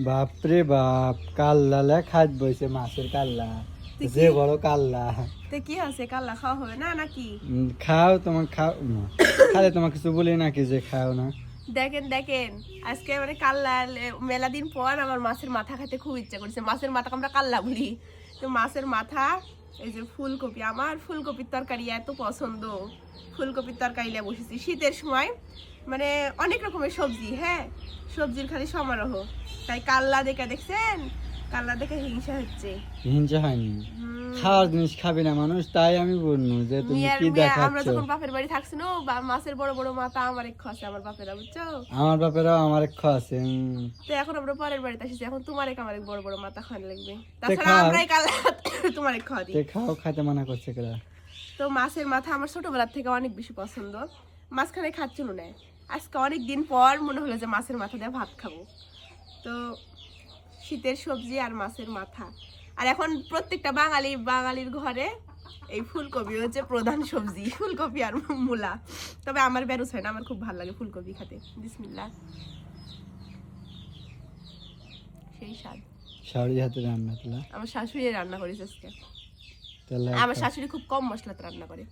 বাপরে বাপ কাল্লা লে খাত বইছে মাছের কাল্লা। যে বড় কাল্লা। তো কি আছে কাল্লা খাওয়া হবে না নাকি? খাও তোমার খাও। না। খালে তোমার কিছু বলি নাকি যে খাও না? দেখেন দেখেন আজকে মানে কাল্লা লে- মেলা দিন পর আমার মাছের মাথা খেতে খুব ইচ্ছা করছে। মাছের মাথা আমরা কাল্লা বলি। তো মাছের মাথা এই যে ফুলকপি আমার ফুলকপির তরকারি এত পছন্দ। ফুলকপির তরকারি নিয়ে বসেছি। শীতের সময় মানে অনেক রকমের সবজি হ্যাঁ? সবজির খালি সমারোহ। তাই কাল্লা দেখে দেখছেন? কাল্লা দেখে হিংসা হচ্ছে। হিংসা হয়নি। খাওয়ার জিনিস খাবি না মানুষ তাই আমি বলনু যে তুমি কি মিয়া আমরা যখন বাপের বাড়ি থাকছি না মাছের বড় বড় মাথা আমার এক খসে আমার বাপেরা বুঝছ? আমার বাপেরাও আমার এক তো এখন আমরা পরের বাড়িতে আসছি এখন তোমার এক আমার এক বড় বড় মাথা খাওয়ানো লাগবে। তাছাড়া আমরাই কাল তোমার এক খাওয়া দিই। খাও খাইতে মানা করছে কেরা? তো মাছের মাথা আমার ছোটবেলার থেকে অনেক বেশি পছন্দ। মাঝখানে খাচ্ছিল না। আজকে অনেক দিন পর মনে হলো যে মাছের মাথা দিয়ে ভাত খাব। তো শীতের সবজি আর মাছের মাথা। আর এখন প্রত্যেকটা বাঙালি বাঙালির ঘরে এই ফুলকপি হচ্ছে প্রধান সবজি ফুলকপি আর মূলা। তবে আমার বেরোস হয় না আমার খুব ভালো লাগে ফুলকপি খেতে। বিসমিল্লা সেই স্বাদ। হাতে রান্না আমার শাশুড়ি রান্না করেছে আজকে। আমার শাশুড়ি খুব কম মশলাতে রান্না করে।